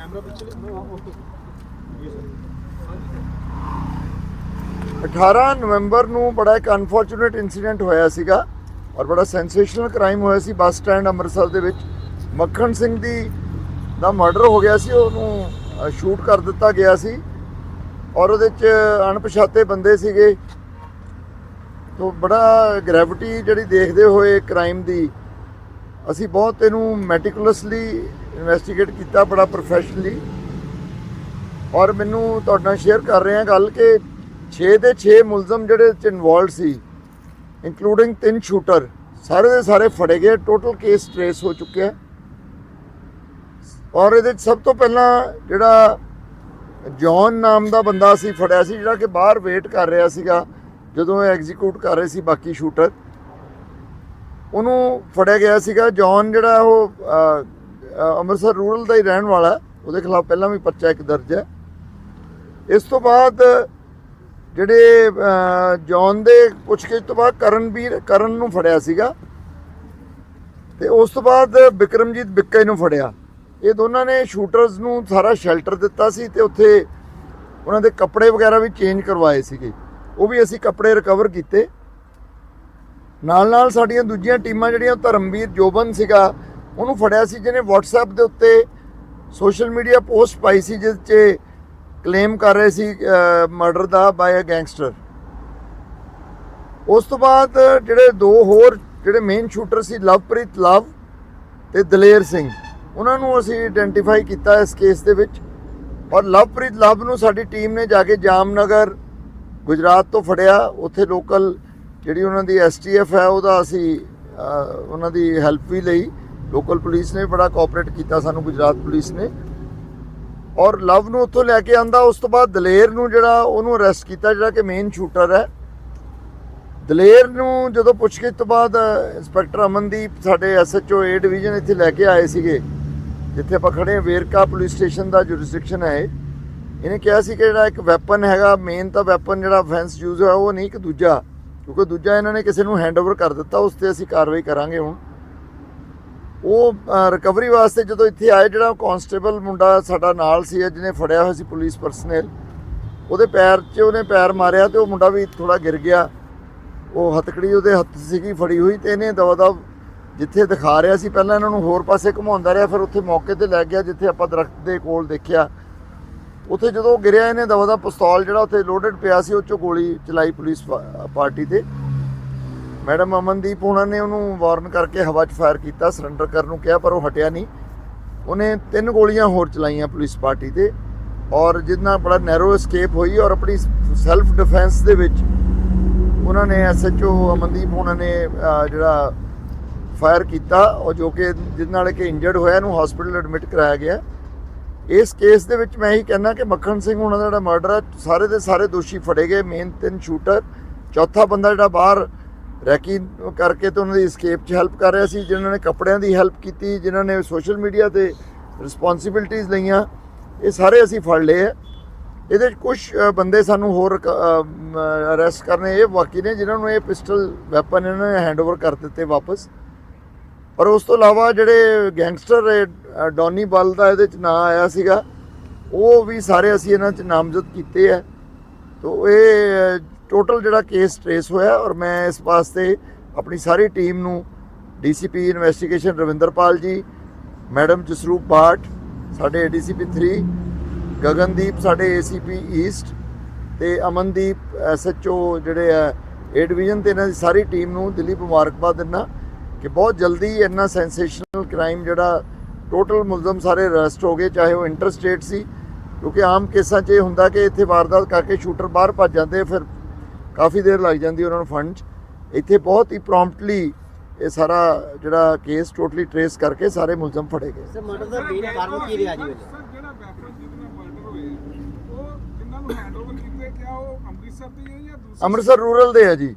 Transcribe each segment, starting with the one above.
Camera 18 ਨਵੰਬਰ ਨੂੰ ਬੜਾ ਇੱਕ ਅਨਫੋਰਚੂਨੇਟ ਇਨਸੀਡੈਂਟ ਹੋਇਆ ਸੀਗਾ ਔਰ ਬੜਾ ਸੈਂਸੇਸ਼ਨਲ ਕ੍ਰਾਈਮ ਹੋਇਆ ਸੀ ਬੱਸ ਸਟੈਂਡ ਅੰਮ੍ਰਿਤਸਰ ਦੇ ਵਿੱਚ। ਮੱਖਣ ਸਿੰਘ ਦੀ ਦਾ ਮਰਡਰ ਹੋ ਗਿਆ ਸੀ, ਉਹਨੂੰ ਸ਼ੂਟ ਕਰ ਦਿੱਤਾ ਗਿਆ ਸੀ ਔਰ ਉਹਦੇ ਚ ਅਣਪਛਾਤੇ ਬੰਦੇ ਸੀਗੇ। ਤੋਂ ਬੜਾ ਗ੍ਰੈਵਿਟੀ ਜਿਹੜੀ ਦੇਖਦੇ ਹੋਏ ਕ੍ਰਾਈਮ ਦੀ ਅਸੀਂ ਬਹੁਤ ਇਹਨੂੰ ਮੈਟੀਕੂਲਸਲੀ ਇਨਵੈਸਟੀਗੇਟ ਕੀਤਾ, ਬੜਾ ਪ੍ਰੋਫੈਸ਼ਨਲੀ ਔਰ ਮੈਨੂੰ ਤੁਹਾਡੇ ਨਾਲ ਸ਼ੇਅਰ ਕਰ ਰਹੇ ਹਾਂ ਗੱਲ ਕਿ 6 ਦੇ 6 ਮੁਲਜ਼ਮ ਜਿਹੜੇ ਚ ਇਨਵੋਲਡ ਸੀ ਇਨਕਲੂਡਿੰਗ ਤਿੰਨ ਸ਼ੂਟਰ ਸਾਰੇ ਦੇ ਸਾਰੇ ਫੜੇ ਗਏ ਟੋਟਲ ਕੇਸ ਟ੍ਰੇਸ ਹੋ ਚੁੱਕਿਆ ਔਰ ਇਹਦੇ 'ਚ ਸਭ ਤੋਂ ਪਹਿਲਾਂ ਜਿਹੜਾ ਜੌਨ ਨਾਮ ਦਾ ਬੰਦਾ ਸੀ, ਫੜਿਆ ਸੀ, ਜਿਹੜਾ ਕਿ ਬਾਹਰ ਵੇਟ ਕਰ ਰਿਹਾ ਸੀਗਾ, ਜਦੋਂ ਇਹ ਐਗਜ਼ੀਕਿਊਟ ਕਰ ਰਹੇ ਸੀ ਬਾਕੀ ਸ਼ੂਟਰ ਉਹਨੂੰ ਫੜਿਆ ਗਿਆ ਸੀਗਾ। ਜੌਨ ਜਿਹੜਾ ਉਹ ਅੰਮ੍ਰਿਤਸਰ ਰੂਰਲ ਦਾ ਹੀ ਰਹਿਣ ਵਾਲਾ ਉਹਦੇ ਖਿਲਾਫ ਪਹਿਲਾਂ ਵੀ ਪਰਚਾ ਇੱਕ ਦਰਜ ਹੈ। ਇਸ ਤੋਂ ਬਾਅਦ ਜਿਹੜੇ ਅ, ਜੌਨ ਦੇ ਪੁੱਛਗਿੱਛ ਤੋਂ ਬਾਅਦ ਕਰਨਵੀਰ ਕਰਨ ਨੂੰ ਫੜਿਆ ਸੀਗਾ। ਤੇ ਉਸ ਤੋਂ ਬਾਅਦ ਵਿਕਰਮਜੀਤ ਬਿੱਕੇ ਨੂੰ ਫੜਿਆ। ਇਹ ਦੋਨਾਂ ਨੇ ਸ਼ੂਟਰਸ ਨੂੰ ਸਾਰਾ ਸ਼ੈਲਟਰ ਦਿੱਤਾ ਸੀ ਤੇ ਉੱਥੇ ਉਹਨਾਂ ਦੇ ਕੱਪੜੇ ਵਗੈਰਾ ਵੀ ਚੇਂਜ ਕਰਵਾਏ ਸੀਗੇ। ਉਹ ਵੀ ਅਸੀਂ ਕੱਪੜੇ ਰਿਕਵਰ ਕੀਤੇ। ਨਾਲ ਨਾਲ ਸਾਡੀਆਂ ਦੂਜੀਆਂ ਟੀਮਾਂ ਜਿਹੜੀਆਂ ਧਰਮਵੀਰ ਜੋਬਨ ਸੀਗਾ, ਉਹਨੂੰ ਫੜਿਆ ਸੀ, ਜਿਹਨੇ WhatsApp ਦੇ ਉੱਤੇ ਸੋਸ਼ਲ ਮੀਡੀਆ ਪੋਸਟ ਪਾਈ ਸੀ, ਜਿਸ 'ਚ ਕਲੇਮ ਕਰ ਰਹੇ ਸੀ ਮਰਡਰ ਦਾ ਬਾਈ ਅ ਗੈਂਗਸਟਰ ਉਸ ਤੋਂ ਬਾਅਦ ਜਿਹੜੇ ਦੋ ਹੋਰ ਜਿਹੜੇ ਮੇਨ ਸ਼ੂਟਰ ਸੀ, ਲਵਪ੍ਰੀਤ ਲਵ ਤੇ ਦਲੇਰ ਸਿੰਘ, ਉਹਨਾਂ ਨੂੰ ਅਸੀਂ ਆਇਡੈਂਟੀਫਾਈ ਕੀਤਾ ਇਸ ਕੇਸ ਦੇ ਵਿੱਚ। ਔਰ ਲਵਪ੍ਰੀਤ ਲਵ ਨੂੰ ਸਾਡੀ ਟੀਮ ਨੇ ਜਾ ਕੇ ਜਾਮਨਗਰ, ਗੁਜਰਾਤ ਤੋਂ ਫੜਿਆ, ਉੱਥੇ ਲੋਕਲ ਜਿਹੜੀ ਉਹਨਾਂ ਦੀ ਐਸਟੀਐਫ ਹੈ, ਉਹਦਾ ਅਸੀਂ ਉਹਨਾਂ ਦੀ ਹੈਲਪ ਵੀ ਲਈ। ਲੋਕਲ ਪੁਲਿਸ ਨੇ ਬੜਾ ਕੋਆਪਰੇਟ ਕੀਤਾ ਸਾਨੂੰ, ਗੁਜਰਾਤ ਪੁਲਿਸ ਨੇ। ਔਰ ਲਵ ਨੂੰ ਉੱਥੋਂ ਲੈ ਕੇ ਆਂਦਾ, ਉਸ ਤੋਂ ਬਾਅਦ ਦਲੇਰ ਨੂੰ ਜਿਹੜਾ, ਉਹਨੂੰ ਅਰੈਸਟ ਕੀਤਾ, ਜਿਹੜਾ ਕਿ ਮੇਨ ਸ਼ੂਟਰ ਹੈ। ਦਲੇਰ ਨੂੰ ਜਦੋਂ ਪੁੱਛਗਿੱਛ ਤੋਂ ਬਾਅਦ ਇੰਸਪੈਕਟਰ ਅਮਨਦੀਪ ਸਾਡੇ ਐਸਐਚਓ ਏ ਡਿਵੀਜ਼ਨ ਇੱਥੇ ਲੈ ਕੇ ਆਏ ਸੀਗੇ, ਜਿੱਥੇ ਆਪਾਂ ਖੜੇ ਹਾਂ। ਵੇਰਕਾ ਪੁਲਿਸ ਸਟੇਸ਼ਨ ਦਾ ਜੁਰਿਸਡਿਕਸ਼ਨ ਹੈ ਇਹਨੇ ਕਿਹਾ ਸੀ ਕਿ ਜਿਹੜਾ ਇੱਕ ਵੈਪਨ ਹੈਗਾ ਮੇਨ ਤਾਂ ਵੈਪਨ ਜਿਹੜਾ ਫੈਂਸ ਯੂਜ਼ ਹੋਇਆ, ਉਹ ਨਹੀਂ, ਇੱਕ ਦੂਜਾ। ਕਿਉਂਕਿ ਦੂਜਾ ਇਹਨਾਂ ਨੇ ਕਿਸੇ ਨੂੰ ਹੈਂਡਓਵਰ ਕਰ ਦਿੱਤਾ, ਉਸ ਤੇ ਅਸੀਂ ਕਾਰਵਾਈ ਕਰਾਂਗੇ ਹੁਣ। ਉਹ ਰਿਕਵਰੀ ਵਾਸਤੇ ਜਦੋਂ ਇੱਥੇ ਆਏ, ਜਿਹੜਾ ਕਾਂਸਟੇਬਲ ਮੁੰਡਾ ਸਾਡਾ ਨਾਲ ਸੀ, ਜਿਹਨੇ ਫੜਿਆ ਹੋਇਆ ਸੀ ਪੁਲਿਸ ਪਰਸਨਲ ਉਹਦੇ ਪੈਰ 'ਚ ਉਹਨੇ ਪੈਰ ਮਾਰਿਆ ਤੇ ਉਹ ਮੁੰਡਾ ਵੀ ਥੋੜਾ ਗਿਰ ਗਿਆ। ਉਹ ਹੱਥਕੜੀ ਉਹਦੇ ਹੱਥ ਸੀਗੀ, ਫੜੀ ਹੋਈ ਤੇ ਇਹਨੇ ਦਵਾ ਦਵ ਜਿੱਥੇ ਦਿਖਾ ਰਿਹਾ ਸੀ, ਪਹਿਲਾਂ ਇਹਨਾਂ ਨੂੰ ਹੋਰ ਪਾਸੇ ਘੁਮਾਉਂਦਾ ਰਿਹਾ, ਫਿਰ ਉੱਥੇ ਮੌਕੇ ਤੇ ਲੈ ਗਿਆ, ਜਿੱਥੇ ਆਪਾਂ ਦਰਖਤ ਦੇ ਕੋਲ ਦੇਖਿਆ। ਉੱਥੇ ਜਦੋਂ ਗਿਰਿਆ, ਇਹਨੇ ਦਵਾ ਦਾ ਪਿਸਤੌਲ ਜਿਹੜਾ ਉੱਥੇ ਲੋਡਡ ਪਿਆ ਸੀ, ਉਹ ਚੋਂ ਗੋਲੀ ਚਲਾਈ ਪੁਲਿਸ ਪਾਰਟੀ ਤੇ। ਮੈਡਮ ਅਮਨਦੀਪ ਉਹਨਾਂ ਨੇ ਉਹਨੂੰ ਵਾਰਨ ਕਰਕੇ ਹਵਾ 'ਚ ਫਾਇਰ ਕੀਤਾ ਸਰੈਂਡਰ ਕਰਨ ਨੂੰ ਕਿਹਾ, ਪਰ ਉਹ ਹਟਿਆ ਨਹੀਂ। ਉਹਨੇ ਤਿੰਨ ਗੋਲੀਆਂ ਹੋਰ ਚਲਾਈਆਂ ਪੁਲਿਸ ਪਾਰਟੀ ਤੇ, ਔਰ ਜਿੰਨਾ ਬੜਾ ਨੈਰੋ ਐਸਕੇਪ ਹੋਈ ਔਰ ਆਪਣੀ ਸੈਲਫ ਡਿਫੈਂਸ ਦੇ ਵਿੱਚ, ਉਹਨਾਂ ਨੇ ਐਸਐਚਓ ਅਮਨਦੀਪ ਉਹਨਾਂ ਨੇ ਜਿਹੜਾ ਫਾਇਰ ਕੀਤਾ, ਔਰ ਜੋ ਕਿ ਜਿਸ ਨਾਲ ਕਿ ਇੰਜਰਡ ਹੋਇਆ, ਇਹਨੂੰ ਹਸਪੀਟਲ ਐਡਮਿਟ ਕਰਾਇਆ ਗਿਆ। ਇਸ ਕੇਸ ਦੇ ਵਿੱਚ ਮੈਂ ਇਹੀ ਕਹਿਣਾ ਕਿ ਮੱਖਣ ਸਿੰਘ ਉਹਨਾਂ ਦਾ ਜਿਹੜਾ ਮਰਡਰ ਹੈ ਸਾਰੇ ਦੇ ਸਾਰੇ ਦੋਸ਼ੀ ਫੜੇ ਗਏ ਮੇਨ ਤਿੰਨ ਸ਼ੂਟਰ ਚੌਥਾ ਬੰਦਾ ਜਿਹੜਾ ਬਾਹਰ ਰੈਕੀ ਕਰਕੇ ਤੇ ਉਹਨਾਂ ਦੀ escape 'ਚ ਹੈਲਪ ਕਰ ਰਿਹਾ ਸੀ, ਜਿਨ੍ਹਾਂ ਨੇ ਕੱਪੜਿਆਂ ਦੀ ਹੈਲਪ ਕੀਤੀ, ਜਿਨ੍ਹਾਂ ਨੇ ਸੋਸ਼ਲ ਮੀਡੀਆ ਤੇ ਰਿਸਪੌਂਸਿਬਿਲਟੀਆਂ ਲਈਆਂ, ਇਹ ਸਾਰੇ ਅਸੀਂ ਫੜ ਲਏ ਆ। ਇਹਦੇ 'ਚ ਕੁਝ ਬੰਦੇ ਸਾਨੂੰ ਹੋਰ ਅਰੈਸਟ ਕਰਨੇ, ਇਹ ਬਾਕੀ ਨੇ ਜਿਨ੍ਹਾਂ ਨੂੰ ਇਹ ਪਿਸਟਲ ਵੈਪਨ ਇਹਨਾਂ ਨੇ ਹੈਂਡਓਵਰ ਕਰ ਦਿੱਤੇ ਵਾਪਸ। ਪਰ ਉਸ ਤੋਂ ਇਲਾਵਾ ਜਿਹੜੇ ਗੈਂਗਸਟਰ ਡੌਨੀ ਬਲ ਦਾ ਇਹਦੇ 'ਚ ਨਾਂ ਆਇਆ ਸੀਗਾ, ਉਹ ਵੀ ਸਾਰੇ ਅਸੀਂ ਇਹਨਾਂ 'ਚ ਨਾਮਜ਼ਦ ਕੀਤੇ ਆ ਤੋ ਇਹ ਟੋਟਲ ਜਿਹੜਾ ਕੇਸ ਟ੍ਰੇਸ ਹੋਇਆ ਔਰ ਮੈਂ ਇਸ ਵਾਸਤੇ ਆਪਣੀ ਸਾਰੀ ਟੀਮ ਨੂੰ DCP investigation Ravinderpal ji, madam Jasroop ਬਾਟ ਸਾਡੇ ਏਡੀਸੀਪੀ 3 ਗਗਨਦੀਪ ਸਾਡੇ ਏਸੀਪੀ ਈਸਟ ਤੇ ਅਮਨਦੀਪ ਐਸਐਚਓ ਜਿਹੜੇ ਆ ਏ ਡਿਵੀਜ਼ਨ ਤੇ ਇਹਨਾਂ ਦੀ ਸਾਰੀ ਟੀਮ ਨੂੰ ਦਿੱਲੀ ਮੁਬਾਰਕਬਾਦ ਦਿੰਦਾ। ਕਿ ਬਹੁਤ ਜਲਦੀ ਇੰਨਾ ਸੈਂਸੇਸ਼ਨਲ ਕ੍ਰਾਈਮ ਜਿਹੜਾ ਟੋਟਲ ਮੁਲਜ਼ਮ ਸਾਰੇ ਅਰੈਸਟ ਹੋ ਗਏ ਚਾਹੇ ਉਹ ਇੰਟਰਸਟੇਟ ਸੀ ਕਿਉਂਕਿ ਆਮ ਕੇਸਾਂ 'ਚ ਇਹ ਹੁੰਦਾ ਕਿ ਇੱਥੇ ਵਾਰਦਾਤ ਕਰਕੇ ਸ਼ੂਟਰ ਬਾਹਰ ਭੱਜ ਜਾਂਦੇ ਫਿਰ ਕਾਫੀ ਦੇਰ ਲੱਗ ਜਾਂਦੀ ਉਹਨਾਂ ਨੂੰ ਫੰਡ 'ਚ। ਇੱਥੇ ਬਹੁਤ ਹੀ ਪ੍ਰੋਮਪਟਲੀ ਇਹ ਸਾਰਾ ਜਿਹੜਾ ਕੇਸ ਟੋਟਲੀ ਟਰੇਸ ਕਰਕੇ ਸਾਰੇ ਮੁਲਜ਼ਮ ਫੜੇ ਗਏ। ਸਰ ਮਰਡਰ ਦਾ ਮੇਨ ਕਾਰਨ ਕੀ ਰਿਹਾ ਜੀ ਵੇਲੇ ਸਰ ਜਿਹੜਾ ਵੈਪਨ ਜਿਹਦੇ ਨਾਲ ਮਰਡਰ ਹੋਇਆ ਉਹ ਜਿਨ੍ਹਾਂ ਨੂੰ ਹੈਂਡਓਵਰ ਕੀਤੇ ਕਿਆ ਉਹ ਅੰਮ੍ਰਿਤਸਰ ਦੇ ਹੀ ਹੈ ਜਾਂ ਦੂਸਰੇ? ਅੰਮ੍ਰਿਤਸਰ ਰੂਰਲ ਦੇ ਆ ਜੀ।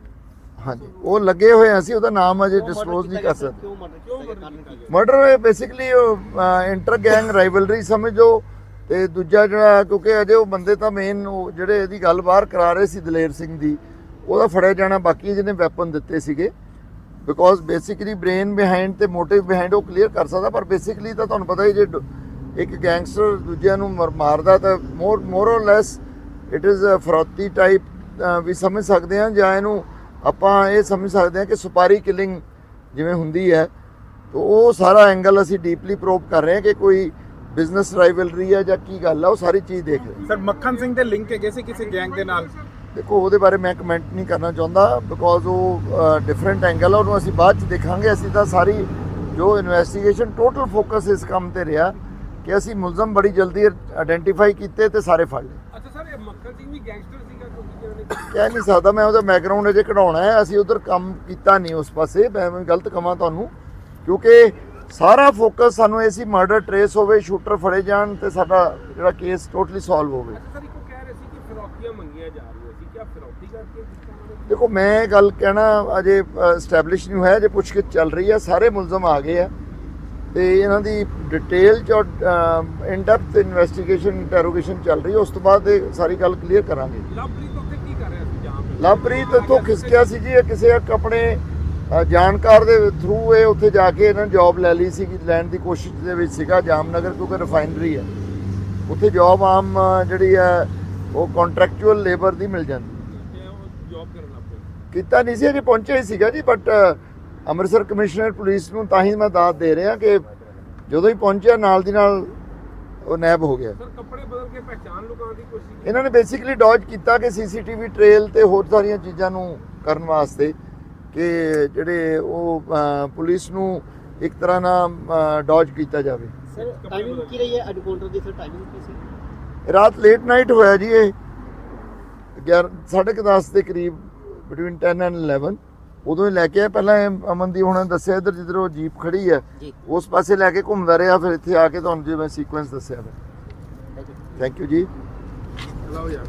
ਹਾਂਜੀ। ਉਹ ਲੱਗੇ ਹੋਏ ਆ ਅਸੀਂ ਉਹਦਾ ਨਾਮ ਅਜੇ ਡਿਸਕਲੋਜ਼ ਨਹੀਂ ਕਰ ਸਕਦੇ। ਕਿਉਂ ਮਰਡਰ ਕਿਉਂ murder basically inter gang rivalry ਸਮਝੋ। ਤੇ ਦੂਜਾ ਜਿਹੜਾ ਕਿਉਂਕਿ ਅਜੇ ਉਹ ਬੰਦੇ ਤਾਂ ਮੇਨ ਜਿਹੜੇ ਇਹਦੀ ਗੱਲ ਬਾਹਰ ਕਰਾ ਰਹੇ ਸੀ ਦਲੇਰ ਸਿੰਘ ਦੀ ਉਹਦਾ ਫੜਿਆ ਜਾਣਾ ਬਾਕੀ ਜਿਹਨੇ ਵੈਪਨ ਦਿੱਤੇ ਸੀਗੇ। ਬਿਕੋਜ਼ ਬੇਸਿਕਲੀ ਬ੍ਰੇਨ ਬਿਹਾਈਂਡ ਤੇ ਮੋਟਿਵ ਬਿਹਾਈਂਡ ਉਹ ਕਲੀਅਰ ਕਰ ਸਕਦਾ ਪਰ ਬੇਸਿਕਲੀ ਤਾਂ ਤੁਹਾਨੂੰ ਪਤਾ ਹੀ ਜੇ ਇੱਕ ਗੈਂਗਸਟਰ ਦੂਜਿਆਂ ਨੂੰ ਮਰ- ਮਾਰਦਾ ਤਾਂ more more or less it is a ਫਰੋਤੀ type ਵੀ ਸਮਝ ਸਕਦੇ ਹਾਂ ਜਾਂ ਇਹਨੂੰ ਆਪਾਂ ਇਹ ਸਮਝ ਸਕਦੇ ਹਾਂ ਕਿ ਸੁਪਾਰੀ ਕਿਲਿੰਗ ਜਿਵੇਂ ਹੁੰਦੀ ਹੈ ਤਾਂ ਉਹ ਸਾਰਾ ਐਂਗਲ ਅਸੀਂ ਡੀਪਲੀ ਪ੍ਰੋਬ ਕਰ ਰਹੇ ਹਾਂ ਕਿ ਕੋਈ ਬਿਜ਼ਨਸ ਰਾਈਵਲਰੀ ਹੈ ਜਾਂ ਕੀ ਗੱਲ ਹੈ ਉਹ ਸਾਰੀ ਚੀਜ਼ ਦੇਖ ਰਹੇ ਸਰ ਮੱਖਣ ਸਿੰਘ ਦੇ ਲਿੰਕ ਹੈਗੇ ਸੀ ਕਿਸੇ ਗੈਂਗ ਦੇ ਨਾਲ? ਦੇਖੋ ਉਹਦੇ ਬਾਰੇ ਮੈਂ ਕਮੈਂਟ ਨਹੀਂ ਕਰਨਾ ਚਾਹੁੰਦਾ ਬਿਕੋਜ਼ ਉਹ ਡਿਫਰੈਂਟ ਐਂਗਲ ਆ ਉਹਨੂੰ ਅਸੀਂ ਬਾਅਦ ਚ ਦੇਖਾਂਗੇ। ਅਸੀਂ ਤਾਂ ਸਾਰੀ ਜੋ ਇਨਵੈਸਟੀਗੇਸ਼ਨ ਟੋਟਲ ਫੋਕਸ ਇਸ ਕੰਮ ਤੇ ਰਿਹਾ ਕਿ ਅਸੀਂ ਮੁਲਜ਼ਮ ਬੜੀ ਜਲਦੀ ਆਇਡੈਂਟੀਫਾਈ ਕੀਤੇ ਤੇ ਸਾਰੇ ਫੜ ਲਏ। ਅੱਛਾ ਸਰ ਇਹ ਮੱਖਣ ਸਿੰਘ ਵੀ ਗੈਂਗਸਟਰ ਕਹਿ ਨਹੀਂ ਸਕਦਾ ਮੈਂ ਉਹਦਾ ਬੈਕਗ੍ਰਾਉਂਡ ਅਜੇ ਕਢਾਉਣਾ ਹੈ ਅਸੀਂ ਉਧਰ ਕੰਮ ਕੀਤਾ ਨਹੀਂ ਉਸ ਪਾਸੇ ਮੈਂ ਗਲਤ ਕਹਾਂ ਤੁਹਾਨੂੰ ਕਿਉਂਕਿ ਸਾਰਾ ਫੋਕਸ ਸਾਨੂੰ ਇਹ ਸੀ ਮਰਡਰ ਟਰੇਸ ਹੋਵੇ ਸ਼ੂਟਰ ਫੜੇ ਜਾਣ ਤੇ ਸਾਡਾ ਜਿਹੜਾ ਕੇਸ ਟੋਟਲੀ ਸੋਲਵ ਹੋਵੇ। ਅੱਛਾ ਸਰ ਇੱਕੋ ਕਹਿ ਰਹੇ ਸੀ ਕਿ ਫਿਰੌਤੀਆਂ ਮੰਗੀਆਂ ਜਾ ਰਹੀਆਂ ਸੀ ਕੀ ਫਿਰੌਤੀ ਕਰਕੇ ਕੀਤਾ ਉਹਨਾਂ ਨੇ? ਦੇਖੋ ਮੈਂ ਗੱਲ ਕਹਿਣਾ ਅਜੇ ਸਟੈਬਲਿਸ਼ ਨਹੀਂ ਹੋਇਆ ਜੇ ਪੁੱਛਗਿੱਛ ਚੱਲ ਰਹੀ ਹੈ ਸਾਰੇ ਮੁਲਜ਼ਮ ਆ ਗਏ ਆ ਤੇ ਇਹਨਾਂ ਦੀ ਡਿਟੇਲ ਚ ਇਨ ਡੈਪਥ ਇਨਵੈਸਟੀਗੇਸ਼ਨ ਇੰਟਰੋਗੇਸ਼ਨ ਚੱਲ ਰਹੀ ਹੈ ਉਸ ਤੋਂ ਬਾਅਦ ਇਹ ਸਾਰੀ ਗੱਲ ਕਲੀਅਰ ਕਰਾਂਗੇ। ਲਵਪ੍ਰੀਤ ਕੀ ਕਰ ਰਿਹਾ ਸੀ ਜਾਮ ਵਿੱਚ? ਲਵਪ੍ਰੀਤ ਇੱਥੋਂ ਖਿਸਕਿਆ ਸੀ ਜੀ ਇਹ ਕਿਸੇ ਇੱਕ ਆਪਣੇ ਜਾਣਕਾਰ ਦੇ ਥਰੂ ਇਹ ਉੱਥੇ ਜਾ ਕੇ ਇਹਨਾਂ ਜੌਬ ਲੈ ਲਈ ਸੀ ਲੈਣ ਦੀ ਕੋਸ਼ਿਸ਼ ਦੇ ਵਿੱਚ ਸੀਗਾ ਜਾਮਨਗਰ ਕਿਉਂਕਿ ਰਿਫਾਈਨਰੀ ਹੈ। ਉੱਥੇ ਜੌਬ ਆਮ ਜਿਹੜੀ ਹੈ, ਉਹ ਕੰਟਰੈਕਚੁਅਲ ਲੇਬਰ ਦੀ ਮਿਲ ਜਾਂਦੀ। ਕੀਤਾ ਨਹੀਂ ਸੀ, ਅਜੇ ਪਹੁੰਚਿਆ ਹੀ ਸੀਗਾ ਜੀ ਬਟ ਅੰਮ੍ਰਿਤਸਰ ਕਮਿਸ਼ਨਰ ਪੁਲਿਸ ਨੂੰ ਤਾਂ ਹੀ ਮੈਂ ਦਾਤ ਦੇ ਰਿਹਾ ਕਿ ਜਦੋਂ ਹੀ ਪਹੁੰਚਿਆ, ਨਾਲ ਦੀ ਨਾਲ ਉਹ ਨੈਬ ਹੋ ਗਿਆ। ਸਰ ਕੱਪੜੇ ਬਦਲ ਕੇ ਪਹਿਚਾਨ ਲੁਕਾਉਣ ਦੀ ਕੋਸ਼ਿਸ਼ ਕੀਤੀ। ਇਹਨਾਂ ਨੇ ਬੇਸਿਕਲੀ ਡੌਜ ਕੀਤਾ ਕਿ ਸੀਸੀਟੀਵੀ ਟ੍ਰੇਲ ਤੇ ਹੋਰ ਸਾਰੀਆਂ ਚੀਜ਼ਾਂ ਨੂੰ ਕਰਨ ਵਾਸਤੇ ਕਿ ਜਿਹੜੇ ਉਹ ਪੁਲਿਸ ਨੂੰ ਇੱਕ ਤਰ੍ਹਾਂ ਨਾਲ ਡੌਜ ਕੀਤਾ ਜਾਵੇ। ਸਰ ਟਾਈਮਿੰਗ ਕੀ ਰਹੀ ਹੈ? ਐਡਕਾਊਂਟਰ ਦੀ ਸਰ ਟਾਈਮਿੰਗ ਕੀ ਸੀ? ਰਾਤ ਲੇਟ ਨਾਈਟ ਹੋਇਆ ਜੀ ਇਹ। 11 10:30 ਦੇ ਕਰੀਬ ਬਿਟਵੀਨ 10 ਐਂਡ 11 ਉਦੋਂ ਹੀ ਲੈ ਕੇ ਆਏ। ਪਹਿਲਾਂ ਇਹ ਅਮਨਦੀਪ ਹੁਣਾਂ ਨੇ ਦੱਸਿਆ ਇੱਧਰ ਜਿੱਧਰ ਉਹ ਜੀਪ ਖੜੀ ਹੈ ਜੀ। ਉਸ ਪਾਸੇ ਲੈ ਕੇ ਘੁੰਮਦਾ ਰਿਹਾ ਫਿਰ ਇੱਥੇ ਆ ਕੇ ਤੁਹਾਨੂੰ ਜਿਵੇਂ ਸੀਕੁਐਂਸ ਦੱਸਿਆ ਮੈਂ। ਥੈਂਕ ਯੂ ਥੈਂਕ ਯੂ ਜੀ। ਲਓ ਯਾਰ